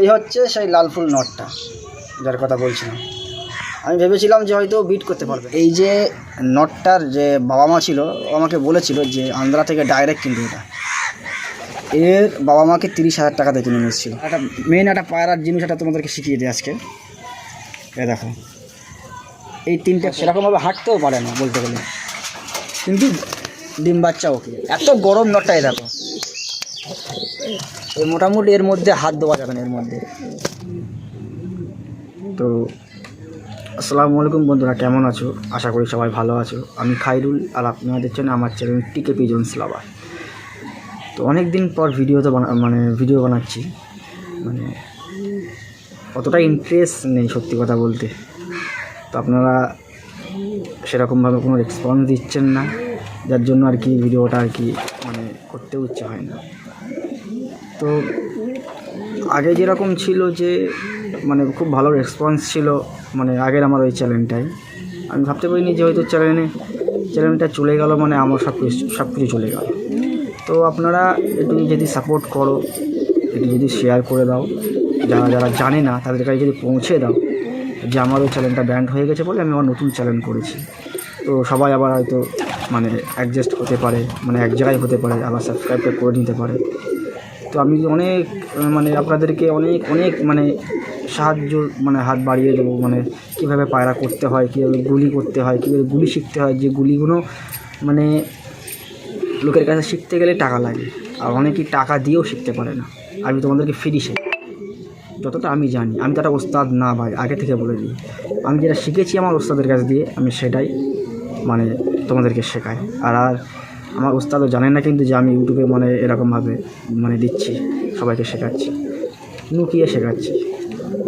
এই হচ্ছে সেই লাল ফুল নটটা যার কথা বলছিলাম। আমি ভেবেছিলাম যে হয়তো বিট করতে পারবে। এই যে নটটার যে বাবা মা ছিল ও আমাকে বলেছিল যে আন্ধ্রা থেকে ডাইরেক্ট কিনবে এটা। এর বাবা মাকে তিরিশ হাজার টাকা দিয়ে কিনে নিয়ে এসেছিল। একটা মেন একটা পায়রার জিনিস একটা তোমাদেরকে শিখিয়ে দিই আজকে। এ দেখো। এই তিনটে সেরকমভাবে হাঁটতেও পারে না বলতে গেলে। কিন্তু ডিম বাচ্চা ওকে। এত গরম নটটাই দেখো। মোটামুটি এর মধ্যে হাত দেওয়া যাবে না এর মধ্যে। তো, আসসালামু আলাইকুম বন্ধুরা, কেমন আছো? আশা করি সবাই ভালো আছো। আমি খাইরুল, আর আপনারা দেখছেন আমার চ্যানেল টিকে পিজন্স লাভার। তো অনেক দিন পর ভিডিও তো মানে ভিডিও বানাচ্ছি। মানে অতটা ইন্টারেস্ট নেই সত্যি কথা বলতে। তো আপনারা সেরকমভাবে কোনো রেসপন্স দিচ্ছেন না। যার জন্য আর কি ভিডিওটা আর কি মানে করতেও ইচ্ছে হয় না। তো আগে যেরকম ছিল যে মানে খুব ভালো রেসপন্স ছিল মানে আগের আমার ওই চ্যানেলটাই আমি ভাবতে পারিনি যে হয়তো চ্যানেলে চ্যানেলটা চলে গেল মানে আমার সব কিছু সব কিছু চলে গেল। তো আপনারা একটু যদি সাপোর্ট করো, একটু যদি শেয়ার করে দাও, যারা যারা জানে না, তাদের কাছে যদি পৌঁছে দাও, যে আমার ওই চ্যানেলটা ব্যান্ড হয়ে গেছে বলে আমি আমার নতুন চ্যানেল করেছি। তো সবাই আবার হয়তো মানে অ্যাডজাস্ট হতে পারে মানে এক জায়গায় হতে পারে, আবার সাবস্ক্রাইবটা করে নিতে পারে। তো আমি অনেক মানে আপনাদেরকে অনেক অনেক মানে সাহায্য মানে হাত বাড়িয়ে দেবো মানে কীভাবে পায়রা করতে হয়, কীভাবে গুলি করতে হয়, কীভাবে গুলি শিখতে হয়, যে গুলিগুলো মানে লোকের কাছে শিখতে গেলে টাকা লাগে, আর অনেকেই টাকা দিয়েও শিখতে পারে না। আমি তোমাদেরকে ফ্রি শেখাই। যতটা আমি জানি, আমি তো একটা ওস্তাদ না ভাই, আগে থেকে বলে দিই। আমি যেটা শিখেছি আমার ওস্তাদের কাছ দিয়ে, আমি সেটাই মানে তোমাদেরকে শেখাই। আর আর আমার ওস্তাদও জানেন না কিন্তু যে আমি ইউটিউবে মানে এরকমভাবে মানে দিচ্ছি, সবাইকে শেখাচ্ছি, লুকিয়ে শেখাচ্ছি,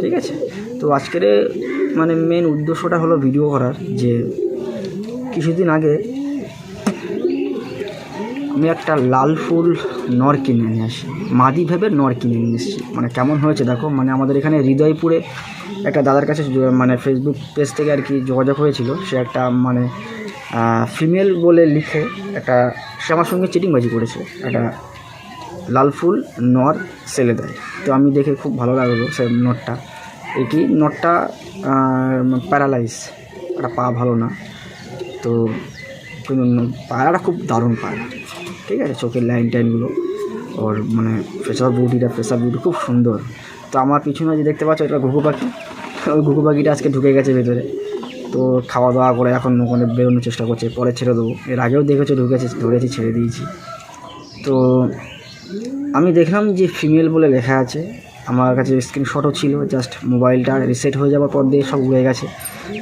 ঠিক আছে? তো আজকের মানে মেন উদ্দেশ্যটা হলো ভিডিও করার যে কিছুদিন আগে আমি একটা লাল ফুল নর কিনে নিয়ে আসি, মাদি ভেবে নর কিনে নিয়ে এসেছি। মানে কেমন হয়েছে দেখো মানে আমাদের এখানে হৃদয়পুরে একটা দাদার কাছে মানে ফেসবুক পেজ থেকে আর কি যোগাযোগ হয়েছিল, সে একটা মানে ফিমেল বলে লিখে একটা, সে আমার সঙ্গে চিটিংবাজি করেছে। একটা লাল ফুল, নর সেলে দেয়। তো আমি দেখে খুব ভালো লাগল সে নটটা। এটি নটটা প্যারালাইজ একটা পা ভালো না। তো কিন্তু পায়রাটা খুব দারুণ পায়রা। ঠিক আছে, চোখের লাইন টাইনগুলো ওর মানে ফেসার বিউটিটা ফেসার বিউটি খুব সুন্দর। তো আমার পিছনে যে দেখতে পাচ্ছ, এটা ঘুঘু পাখি। ওই ঘুঘু পাখিটা আজকে ঢুকে গেছে ভেতরে। তো খাওয়া দাওয়া করে এখন ওখানে বেরোনোর চেষ্টা করছে, পরে ছেড়ে দেবো। এর আগেও দেখেছ, ঢুকেছে, ধরেছি, ছেড়ে দিয়েছি। তো আমি দেখলাম যে ফিমেল বলে লেখা আছে। আমার কাছে স্ক্রিনশটও ছিল জাস্ট মোবাইলটা রিসেট হয়ে যাওয়ার পর দিয়ে সব উড়ে গেছে।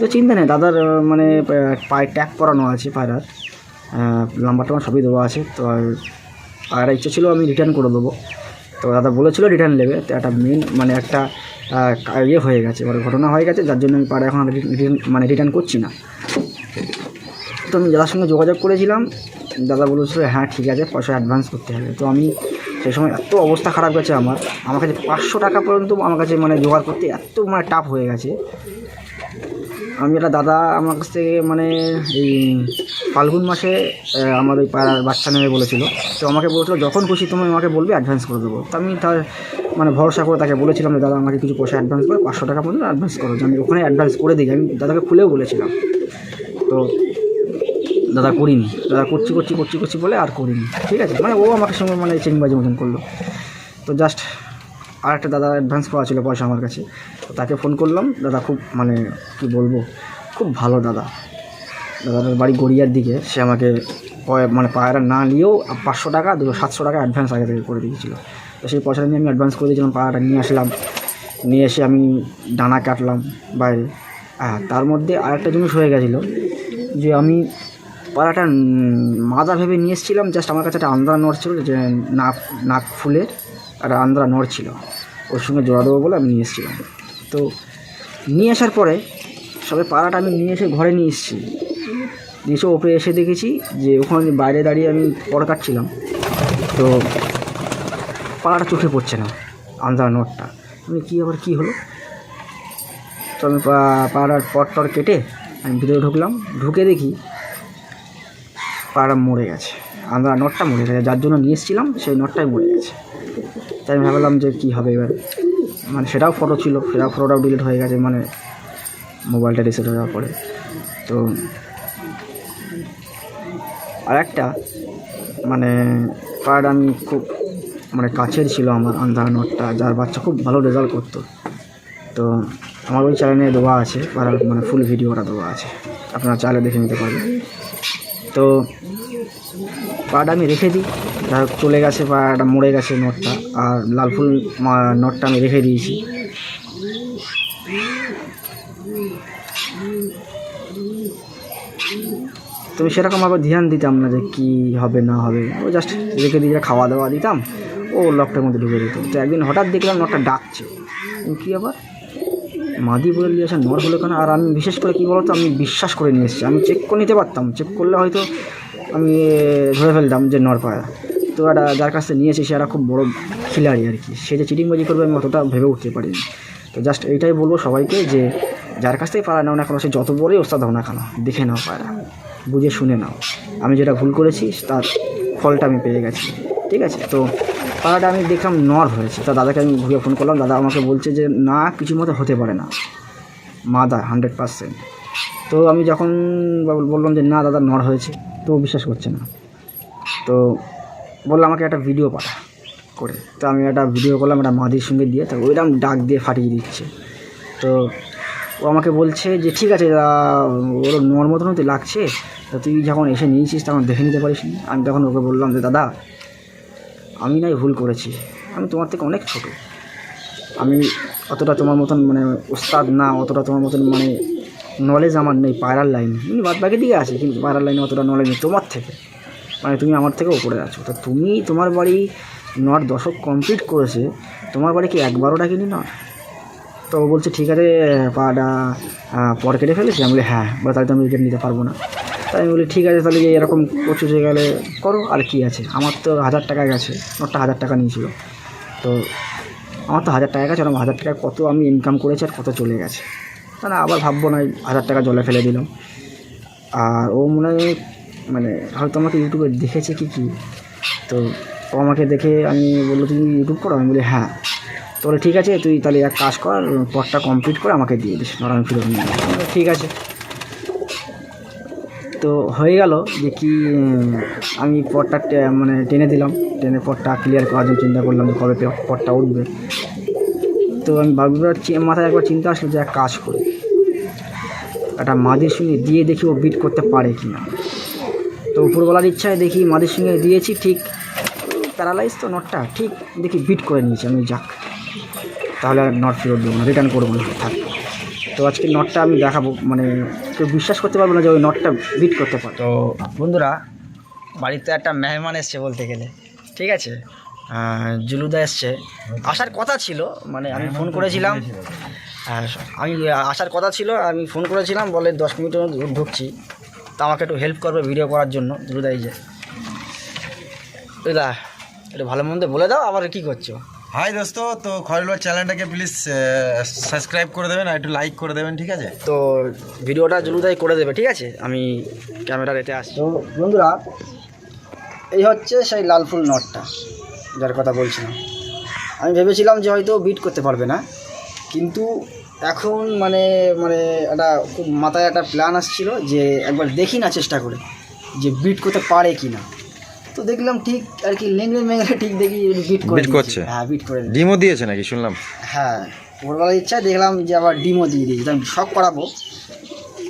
তো চিন্তা নেই, দাদার মানে পায়ে ট্যাগ করানো আছে, পায়রার। নাম্বার টাম্বার সবই দেওয়া আছে, তো আর পায়রা ইচ্ছে ছিল আমি রিটার্ন করে দেবো। তো দাদা বলেছিল রিটার্ন নেবে। তো একটা মেন মানে একটা ইয়ে হয়ে গেছে মানে ঘটনা হয়ে গেছে, যার জন্য আমি পাড়ে এখন মানে রিটার্ন করছি না। তো আমি দাদার সঙ্গে যোগাযোগ করেছিলাম। দাদা বলেছিল হ্যাঁ ঠিক আছে, পয়সা অ্যাডভান্স করতে হবে। তো আমি সেই সময় এত অবস্থা খারাপ গেছে আমার। আমার কাছে পাঁচশো টাকা পর্যন্ত আমার কাছে মানে জোগাড় করতে এত মানে টাফ হয়ে গেছে। আমি একটা দাদা আমার কাছ থেকে মানে এই ফাল্গুন মাসে আমার ওই পাড়ার বাচ্চা নেবে বলেছিল। তো আমাকে বলেছিল, যখন খুশি তুমি আমাকে বলবে অ্যাডভান্স করে দেবো। তো আমি তার মানে ভরসা করে তাকে বলেছিলাম যে, দাদা, আমাকে কিছু পয়সা অ্যাডভান্স করে, পাঁচশো টাকা পর্যন্ত অ্যাডভান্স করো। আমি ওখানে অ্যাডভান্স করে দিই। আমি দাদাকে খুলেও বলেছিলাম। তো দাদা করিনি। দাদা করছি করছি করছি করছি বলে আর করিনি। ঠিক আছে? মানে ও আমাকে সঙ্গে মানে চেংবাজি মতন করল। তো জাস্ট আর একটা দাদা অ্যাডভান্স করা ছিল পয়সা আমার কাছে। তাকে ফোন করলাম, দাদা খুব মানে কি বলব, খুব ভালো দাদা। দাদার বাড়ি গড়িয়ার দিকে, সে আমাকে মানে পায়রা না নিয়েও পাঁচশো টাকা, দুশো সাতশো টাকা অ্যাডভান্স আগে থেকে করে দিয়েছিলো। তো সেই পয়সাটা নিয়ে আমি অ্যাডভান্স করে দিয়েছিলাম, পায়রাটা নিয়ে আসলাম। নিয়ে এসে আমি ডানা কাটলাম বাইরে। হ্যাঁ তার মধ্যে আরেকটা জিনিস হয়ে গেছিল, যে আমি পাড়াটা মাদা ভেবে নিয়ে এসেছিলাম জাস্ট আমার কাছে একটা আন্দ্রা নড় ছিল যে নাক নাক ফুলের একটা আন্দ্রা নড় ছিল। ওর সঙ্গে জোড়া দেবো বলে আমি নিয়ে এসেছিলাম। তো নিয়ে আসার পরে সবে পাড়াটা আমি নিয়ে এসে ঘরে নিয়ে এসেছি। নিয়ে এসে ওপরে এসে দেখেছি যে ওখানে বাইরে দাঁড়িয়ে আমি পর কাটছিলাম। তো পাড়াটা চোখে পড়ছে না, আন্দ্রা নটটা আমি কী আবার কী হলো? তো আমি পাড়ার পর টর কেটে আমি ভিতরে ঢুকলাম। ঢুকে দেখি পাড়া মরে গেছে। আমরা নটটা মরে গেছে। যার জন্য নিয়ে এসেছিলাম, সেই নটটাই মরে গেছে। তাই আমি ভাবলাম যে কী হবে এবার। মানে সেটাও ফটো ছিল, সেটাও ফটোটাও ডিলিট হয়ে গেছে মানে মোবাইলটা রিসেট হয়ে যাওয়ার পরে। তো আর একটা মানে কার্ড আমি খুব মানে কাছের ছিল আমার আন্ধার নোটটা যার বাচ্চা খুব ভালো রেজাল্ট করতো। তো আমার ওই চ্যানেলে দেওয়া আছে পাড়ার মানে ফুল ভিডিওটা দেওয়া আছে। আপনারা চাইলে দেখে নিতে পারবেন। তো পাটা আমি রেখে দিই। চলে গেছে পাটা মরে গেছে নোটটা আর লাল ফুল নোটটা আমি রেখে দিয়েছি। তুমি সেরকম আবার ধ্যান দিতাম না যে কী হবে, না হবে। ও জাস্ট রেখে দিয়ে খাওয়া দাওয়া দিতাম, ও লকটার মধ্যে ঢুকে দিত তো একদিন হঠাৎ দেখলাম নটটা ডাকছে। কী আবার? মাদি বলে নিয়ে আসা নর হলো কেন? আর আমি বিশেষ করে কী বলতো, আমি বিশ্বাস করে নিয়ে এসেছি। আমি চেক করে নিতে পারতাম। চেক করলে হয়তো আমি ধরে ফেলতাম যে নর পায়রা তো একটা যার কাছ নিয়েছি সে একটা খুব বড় খিলাড়ি আর কি। সে যে চিটিংবাজি করবে আমি অতটা ভেবে উঠতে পারিনি। তো জাস্ট এইটাই বলব সবাইকে যে, যার কাছ থেকে পারা নাও না কেন, সে যত বড়ই ওস্তাদ হও না কেন, দেখে নাও পায়রা বুঝে শুনে নাও। আমি যেটা ভুল করেছি, তার ফলটা আমি পেয়ে গেছি। ঠিক আছে? তো পাড়াটা আমি দেখলাম নর হয়েছে তা দাদাকে আমি ঘুরিয়ে ফোন করলাম, দাদা আমাকে বলছে যে, না, কিছু মতো হতে পারে না। মাদা হান্ড্রেড পার্সেন্ট তো আমি যখন বল- বললাম যে, না, দাদা, নর হয়েছে। তো বিশ্বাস করছে না। তো বলল, আমাকে একটা ভিডিও পাঠা। করে। তো আমি একটা ভিডিও করলাম, একটা মাদির সঙ্গে দিয়ে, তো ওইরকম ডাক দিয়ে ফাটিয়ে দিচ্ছে। তো ও আমাকে বলছে যে, ঠিক আছে ওর নর মতনও তো লাগছে। তো তুই যখন এসে নিয়েছিস, তখন দেখে নিতে পারিস নি। আমি তখন ওকে বললাম যে, দাদা, আমি নাই ভুল করেছি। আমি তোমার থেকে অনেক ছোট। আমি অতটা তোমার মতন মানে ওস্তাদ না, অতটা তোমার মতন মানে নলেজ আমার নেই, পায়রার লাইনে বাদ বাকি দিকে আছে, কিন্তু পায়রার লাইনে অতটা নলেজ নেই তোমার থেকে। মানে তুমি আমার থেকে ওপরে আছো। তো তুমি তোমার বাড়ি নট দশক কমপ্লিট করেছে, তোমার বাড়ি কি একবারও ডাকিনি নট তো ও বলছে, ঠিক আছে, পাটা পর কেটে ফেলেছি। আমি বলি হ্যাঁ বা তাহলে তো আমি উইকেট নিতে পারব না। তাই আমি বলি, ঠিক আছে, তাহলে যে এরকম প্রচুর হয়ে গেলে করো, আর কি আছে? আমার তো হাজার টাকা গেছে নোটটা হাজার টাকা নিয়েছিল। তো আমার তো হাজার টাকা গেছে আমার হাজার টাকা কত আমি ইনকাম করেছি আর কত চলে গেছে। তা না, আবার ভাববো না, হাজার টাকা জলে ফেলে দিলাম। আর ও মনে হয় মানে হয়তো আমাকে ইউটিউবে দেখেছে কি কি? তো ও আমাকে দেখে আমি বলল, তুমি ইউটিউব করো? আমি বলি হ্যাঁ। তো ঠিক আছে, তুই তাহলে এক কাজ কর, পথটা কমপ্লিট করে আমাকে দিয়ে দিস নর আমি ফিরত নিয়ে ঠিক আছে। তো হয়ে গেল যে কি আমি পথটা টে- মানে টেনে দিলাম। টেনে পথটা ক্লিয়ার করার জন্য চিন্তা করলাম যে কবে পে- পথটা উঠবে। তো আমি বাবুরার মাথায় একবার চিন্তা আসলো যে এক কাজ করি। একটা মাদির সঙ্গে দিয়ে দেখি ও বিট করতে পারে কি না তো উপরবেলার ইচ্ছায় দেখি মাদির সঙ্গে দিয়েছি, ঠিক প্যারালাইজ তো নটটা ঠিক দেখি বিট করে নিয়েছি আমি, যাক। তাহলে আর নট ফেরত দেবো না রিটার্ন করব না, থাক। তো আজকে নটটা আমি দেখাবো মানে কেউ বিশ্বাস করতে পারব না যে ওই নটটা বিট করতে পারে। তো বন্ধুরা, বাড়িতে একটা মেহমান এসছে বলতে গেলে, ঠিক আছে? জুলুদা এসছে। আসার কথা ছিল মানে আমি ফোন করেছিলাম। আমি আসার কথা ছিল, আমি ফোন করেছিলাম, বলে দশ মিনিটের মধ্যে ঢুকছি। তা আমাকে একটু হেল্প করবে ভিডিও করার জন্য এই যে। জুলুদা একটু ভালো মন্দ বলে দাও আবার কি করছ? হাই দোস্ত তো খয়রুল চ্যানেলটাকে প্লিজ সাবস্ক্রাইব করে দেবেন আর একটু লাইক করে দেবেন ঠিক আছে? তো ভিডিওটা জলুদাই করে দেবে ঠিক আছে? আমি ক্যামেরা রেটে আসছি। তো বন্ধুরা এই হচ্ছে সেই লাল ফুল নটটা যার কথা বলছিলাম। আমি ভেবেছিলাম যে হয়তো বিট করতে পারবে না কিন্তু এখন মানে মানে একটা খুব মাথায় একটা প্ল্যান আসছিল যে একবার দেখি না চেষ্টা করে যে বিট করতে পারে কি না তো দেখলাম ঠিক আর কি লেংড়ে মেংড়ে ঠিক দেখি বিট করে করছে? হ্যাঁ বিট করে। ডিমও দিয়েছে নাকি? শুনলাম। হ্যাঁ ভোরবেলার ইচ্ছা দেখলাম যে আবার ডিমও দিয়ে দিয়েছি। আমি শখ করাবো।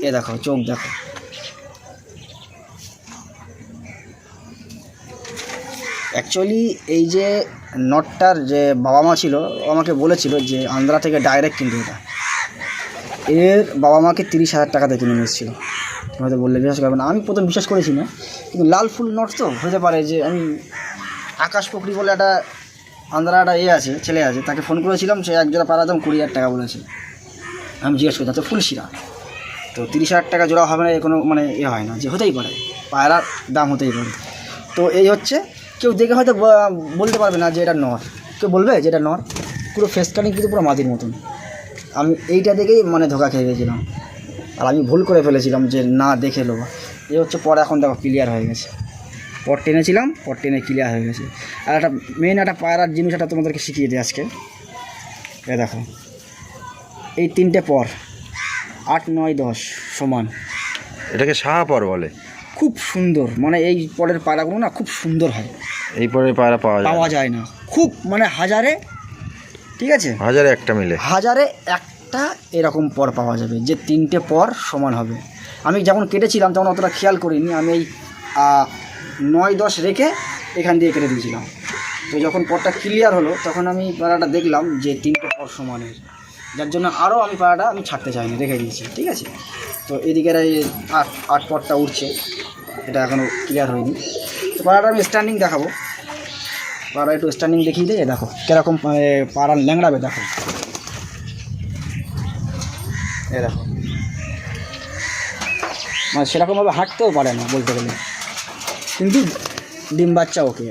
এ দেখো চোখ দেখো। অ্যাকচুয়ালি এই যে নটটার যে বাবা মা ছিল ও আমাকে বলেছিল যে আন্ধ্রা থেকে ডাইরেক্ট কিনতে এটা। এর বাবা মাকে তিরিশ হাজার টাকাতে কিনে নিয়ে এসেছিল। হয়তো বললে, বিশ্বাস করবে না। আমি প্রথম বিশ্বাস করেছি না, কিন্তু লাল ফুল নট তো, হতে পারে যে আমি আকাশ পকরি বলে একটা আন্ধ্রা একটা এ আছে, ছেলে আছে, তাকে ফোন করেছিলাম, সে এক জোড়া পাড়া দাম কুড়ি হাজার টাকা বলেছে। আমি জিজ্ঞেস করি, তো ফুল ফুলশিরা তো তিরিশ হাজার টাকা জোড়া হবে না কোনো মানে এ হয় না, যে হতেই পারে, পায়রার দাম হতেই পারে। তো এই হচ্ছে, কেউ দেখে হয়তো বলতে পারবে না যে এটা নর। কেউ বলবে যে এটা নর, পুরো ফেস কাটিং কিন্তু পুরো মাদির মতন। আমি এইটা দেখেই মানে ধোকা খেয়ে গেছিলাম। আর আমি ভুল করে ফেলেছিলাম যে না দেখে নেব। এই হচ্ছে পরে এখন দেখো ক্লিয়ার হয়ে গেছে। পর টেনেছিলাম পর টেনে ক্লিয়ার হয়ে গেছে। আর একটা মেন একটা পায়রার জিনিস একটা তোমাদেরকে শিখিয়ে দিই আজকে। এ দেখো। এই তিনটে পর আট নয় দশ সমান। এটাকে সাহা পর বলে? খুব সুন্দর। মানে এই পরের পায়রাগুলো না খুব সুন্দর হয়। এই পরে পায়রা পাওয়া যায় পাওয়া যায় না। খুব মানে হাজারে ঠিক আছে? হাজারে একটা মিলে। হাজারে একটা এরকম পর পাওয়া যাবে যে তিনটে পর সমান হবে। আমি যখন কেটেছিলাম তখন অতটা খেয়াল করিনি। আমি এই নয় দশ রেখে এখান দিয়ে কেটে দিয়েছিলাম। তো যখন পরটা ক্লিয়ার হলো তখন আমি পাড়াটা দেখলাম যে তিনটে পর সমানের। যার জন্য আরও আমি পাড়াটা আমি ছাড়তে চাইনি রেখে দিয়েছি ঠিক আছে? তো এদিকের এই আট আট পরটা উঠছে এটা এখনও ক্লিয়ার হয়নি। তো পাড়াটা আমি স্ট্যান্ডিং দেখাবো। পাড়া একটু স্ট্যান্ডিং দেখিয়ে দিয়ে দেখো কীরকম মানে পাড়া ল্যাংড়াবে দেখো। এ দেখো। মানে সেরকমভাবে হাঁটতেও পারে না বলতে গেলে। কিন্তু ডিম বাচ্চা ওকে।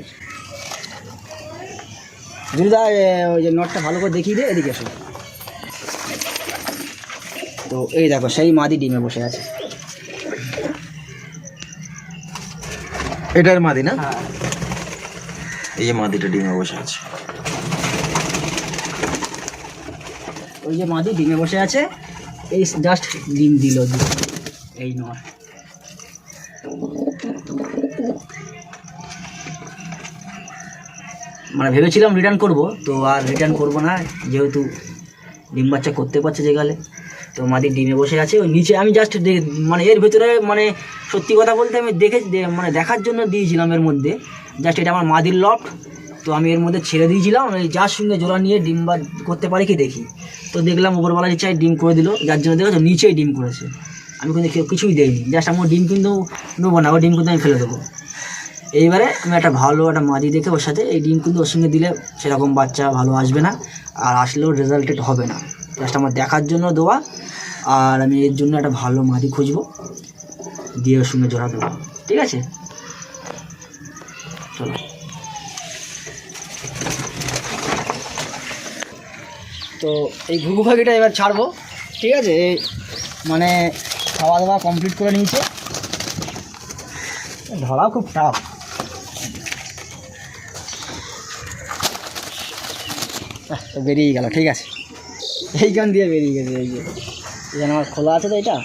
দিদা ওই যে নটটা ভালো করে দেখিয়ে দে এদিকে এসো। তো এই দেখো সেই মাদি ডিমে বসে আছে। এটার মাদি না? এই যে মাদিটা ডিমে বসে আছে। ওই যে মাদি ডিমে বসে আছে, এই জাস্ট ডিম দিল এই নয়। মানে ভেবেছিলাম রিটার্ন করব, তো আর রিটার্ন করব না, যেহেতু ডিম বাচ্চা করতে পারছে যে গেলে। তো মাদি ডিমে বসে আছে, ওই নিচে আমি জাস্ট মানে এর ভেতরে মানে সত্যি কথা বলতে আমি দেখে মানে দেখার জন্য দিয়েছিলাম এর মধ্যে। জাস্ট এটা আমার মাদির লট তো আমি এর মধ্যে ছেড়ে দিয়েছিলাম। এই যার সঙ্গে জোড়া নিয়ে ডিম বা করতে পারি কি দেখি। তো দেখলাম উপরবেলা চাই ডিম করে দিল। যার জন্য দেখেছ নিচেই ডিম করেছে। আমি কিন্তু কেউ কিছুই দেইনি। জাস্ট আমার ডিম কিন্তু নেব না। ওই ডিম কিন্তু আমি ফেলে দেবো। এইবারে আমি একটা ভালো একটা মাদি দেখে ওর সাথে এই ডিম কিন্তু ওর সঙ্গে দিলে সেরকম বাচ্চা ভালো আসবে না। আর আসলেও রেজাল্টেড হবে না। জাস্ট আমার দেখার জন্য দেওয়া। আর আমি এর জন্য একটা ভালো মাদি খুঁজবো। দিয়ে ওর সঙ্গে জোড়া দেবো। ঠিক আছে? চলো তো এই ঘুঘু পাখিটা এবার ছাড়বো, ঠিক আছে? মানে খাওয়া দাওয়া কমপ্লিট করে নিয়েছে। ধরাও খুব টাফ বেরিয়ে গেল, ঠিক আছে। এইখান দিয়ে বেরিয়ে গেছে, এই যে। এখানে আমার খোলা আছে তো এটা।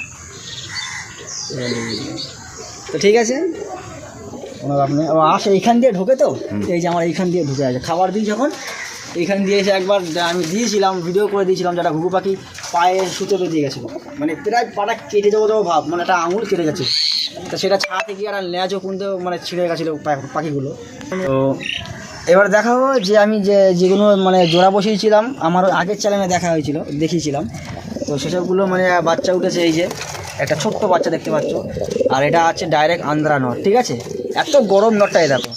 তো ঠিক আছে কোনো ব্যাপার নেই আসে এইখান দিয়ে ঢোকে তো? এই যে আমার এইখান দিয়ে ঢুকে আছে। খাবার দিই যখন এইখান দিয়ে এসে একবার আমি দিয়েছিলাম ভিডিও করে দিয়েছিলাম যেটা ঘুঘু পাখি পায়ে সুতো বেরিয়ে গেছিল। মানে প্রায় পাটা কেটে যাব যাব ভাব মানে একটা আঙুল কেটে গেছে তা সেটা ছাড়াতে গিয়ে আর লেজও কিন্তু মানে ছিঁড়ে গেছিল পাখিগুলো। তো এবার দেখা দেখাবো যে আমি যে যেগুলো মানে জোড়া বসিয়েছিলাম আমার আগের চ্যানেলে দেখা হয়েছিল দেখিয়েছিলাম। তো সেসবগুলো মানে বাচ্চা উঠেছে এই যে। একটা ছোট্ট বাচ্চা দেখতে পাচ্ছ। আর এটা আছে ডাইরেক্ট আন্দ্রা নট ঠিক আছে? এত গরম নটটা এই দেখো।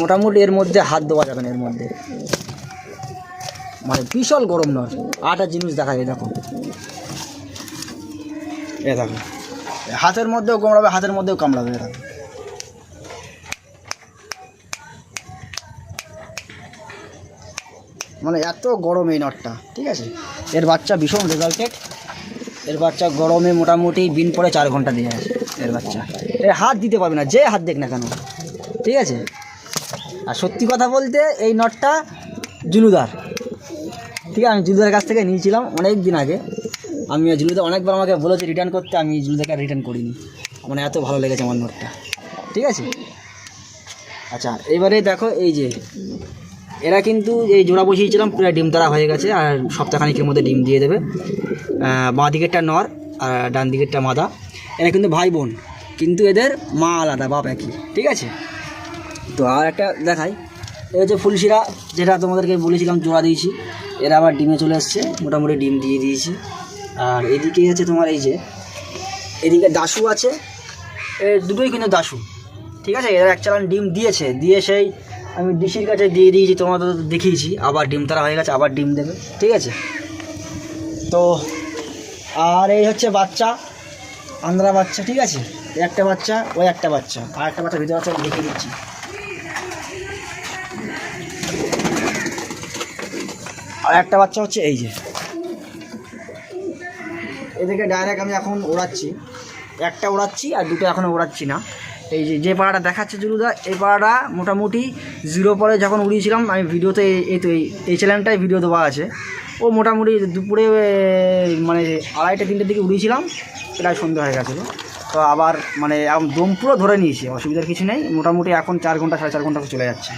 মোটামুটি এর মধ্যে হাত দেওয়া যাবে না এর মধ্যে। মানে বিশাল গরম নট আটা জিনিস দেখা যায়, দেখো। এ দেখো। হাতের মধ্যেও কামড়াবে, হাতের মধ্যেও কামড়াবে এরা মানে এত গরম এই নটটা ঠিক আছে? এর বাচ্চা ভীষণ রেজাল্টেড এর বাচ্চা গরমে মোটামুটি বিন পরে চার ঘণ্টা দিয়ে আছে এর বাচ্চা। এর হাত দিতে পারবে না, যে হাত দেখ না কেন। ঠিক আছে? আর সত্যি কথা বলতে এই নটটা জুলুদার। ঠিক আছে, আমি জুলুদার কাছ থেকে নিয়েছিলাম অনেক দিন আগে। আমি জুলুদা অনেকবার আমাকে বলেছে রিটার্ন করতে, আমি জুলুদাকে রিটার্ন করিনি। মানে এত ভালো লেগেছে আমার নোটটা। ঠিক আছে? আচ্ছা এবারে দেখো এই যে এরা কিন্তু এই জোড়া বসিয়েছিলাম, পুরো ডিম তারা হয়ে গেছে, আর সপ্তাহখানিকের মধ্যে ডিম দিয়ে দেবে। বাঁ দিকেরটা নর, আর ডান দিকেরটা মাদা। এরা কিন্তু ভাই বোন, কিন্তু এদের মা আলাদা, বাপ একই, ঠিক আছে? তো আর একটা দেখাই এই হচ্ছে ফুলশিরা, যেটা তোমাদেরকে বলেছিলাম জোড়া দিয়েছি। এরা আবার ডিমে চলে এসছে, মোটামুটি ডিম দিয়ে দিয়েছি। আর এদিকে আছে তোমার এই যে, এদিকে দাসু আছে। এ দুটোই কিন্তু দাসু ঠিক আছে? এরা এক চালান ডিম দিয়েছে, দিয়ে সেই আমি ডিসির কাছে দিয়ে দিয়েছি, তোমাদের দেখিয়েছি। আবার ডিম, তারা হয়ে গেছে আবার ডিম দেবে, ঠিক আছে? তো, আর এই হচ্ছে বাচ্চা, আন্দ্রা বাচ্চা, ঠিক আছে? একটা বাচ্চা, ওই একটা বাচ্চা, আর একটা বাচ্চা ভিতরে আমি দেখিয়ে দিচ্ছি। আর একটা বাচ্চা হচ্ছে এই যে। এদেরকে ডাইরেক্ট আমি এখন ওড়াচ্ছি। একটা ওড়াচ্ছি আর দুটো এখনও ওড়াচ্ছি না। এই যে যে পাড়াটা দেখাচ্ছে জুলুদা, এই পাড়াটা মোটামুটি জিরো পরে যখন উড়িয়েছিলাম, আমি ভিডিওতে এই- তো এই- চ্যানেলটাই ভিডিও দেওয়া আছে। ও মোটামুটি দুপুরে মানে আড়াইটা, তিনটের দিকে উড়িয়েছিলাম, প্রায় সন্ধ্যা হয়ে গেছিল। তো আবার মানে এখন দম পুরো ধরে নিয়েছে, অসুবিধার কিছু নেই, মোটামুটি এখন চার ঘণ্টা, সাড়ে চার ঘণ্টা চলে যাচ্ছে।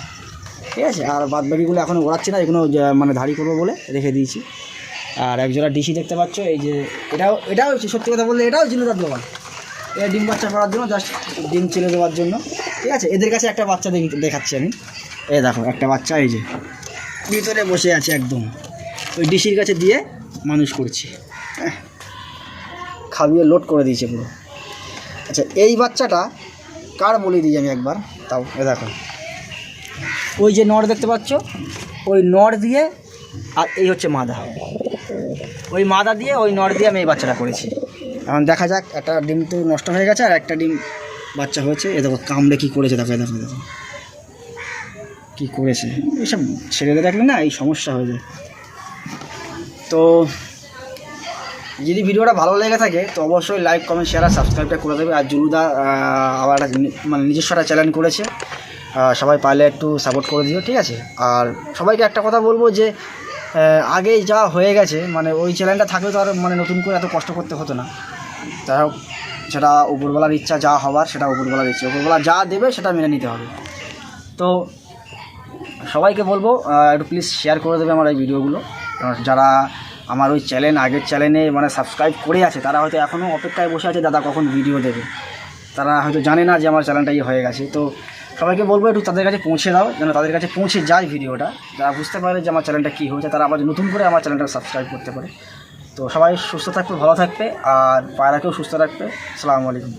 ঠিক আছে? আর বাদ বাকিগুলো এখনও ওড়াচ্ছি না এগুলো মানে ধাড়ি করব বলে রেখে দিয়েছি। আর একজোড়া ডিসি দেখতে পাচ্ছ, এই যে, এটাও এটাও সত্যি কথা বললে এটাও জিনুদার দোকান। এটা ডিম বাচ্চা করার জন্য জাস্ট ডিম ছেড়ে দেওয়ার জন্য। ঠিক আছে? এদের কাছে একটা বাচ্চা দেখি- দেখাচ্ছি আমি। এ দেখো, একটা বাচ্চা, এই যে। ভিতরে বসে আছে একদম। ওই ডিসির কাছে দিয়ে মানুষ করছে। হ্যাঁ। খাবিয়ে লোড করে দিয়েছে পুরো। আচ্ছা এই বাচ্চাটা কার বলে দিই আমি একবার? তাও, এ দেখো। ওই যে নড় দেখতে পাচ্ছ? ওই নড় দিয়ে, আর এই হচ্ছে মাদা। ওই মাদা দিয়ে, ওই নড় দিয়ে আমি এই বাচ্চাটা করেছি। এখন দেখা যাক, একটা ডিম তো নষ্ট হয়ে গেছে আর একটা ডিম বাচ্চা হয়েছে। এ দেখো কামড়ে কী করেছে, দেখো দেখো দেখো। কী করেছে? এইসব ছেলেদের দেখলে না এই সমস্যা হয়ে যায়। তো যদি ভিডিওটা ভালো লেগে থাকে, তো অবশ্যই লাইক কমেন্ট শেয়ার আর সাবস্ক্রাইবটা করে দেবে। আর জুলুদা আবার একটা মানে নিজস্ব একটা চ্যানেল করেছে। সবাই পারলে একটু সাপোর্ট করে দিও, ঠিক আছে? আর সবাইকে একটা কথা বলব যে আগেই যা হয়ে গেছে মানে ওই চ্যানেলটা থাকলে তো আর মানে নতুন করে এত কষ্ট করতে হতো না। যাই হোক, সেটা উপরবেলার ইচ্ছা, যা হবার সেটা উপরবেলার ইচ্ছা। উপরবেলা যা দেবে সেটা মেনে নিতে হবে। তো সবাইকে বলব একটু প্লিজ শেয়ার করে দেবে আমার এই ভিডিওগুলো। যারা আমার ওই চ্যানেল আগের চ্যানেলে মানে সাবস্ক্রাইব করে আছে, তারা হয়তো এখনও অপেক্ষায় বসে আছে, দাদা কখন ভিডিও দেবে। তারা হয়তো জানে না যে আমার চ্যানেলটা ইয়ে হয়ে গেছে। তো সবাইকে বলব, একটু তাদের কাছে পৌঁছে দাও, যেন তাদের কাছে পৌঁছে যায় ভিডিওটা যারা বুঝতে পারে যে আমার চ্যানেলটা কী হয়েছে, তারা আবার নতুন করে আমার চ্যানেলটা সাবস্ক্রাইব করতে পারে। তো সবাই সুস্থ থাকবে ভালো থাকবে আর পায়রাকেও সুস্থ রাখবে। আসসালামু আলাইকুম।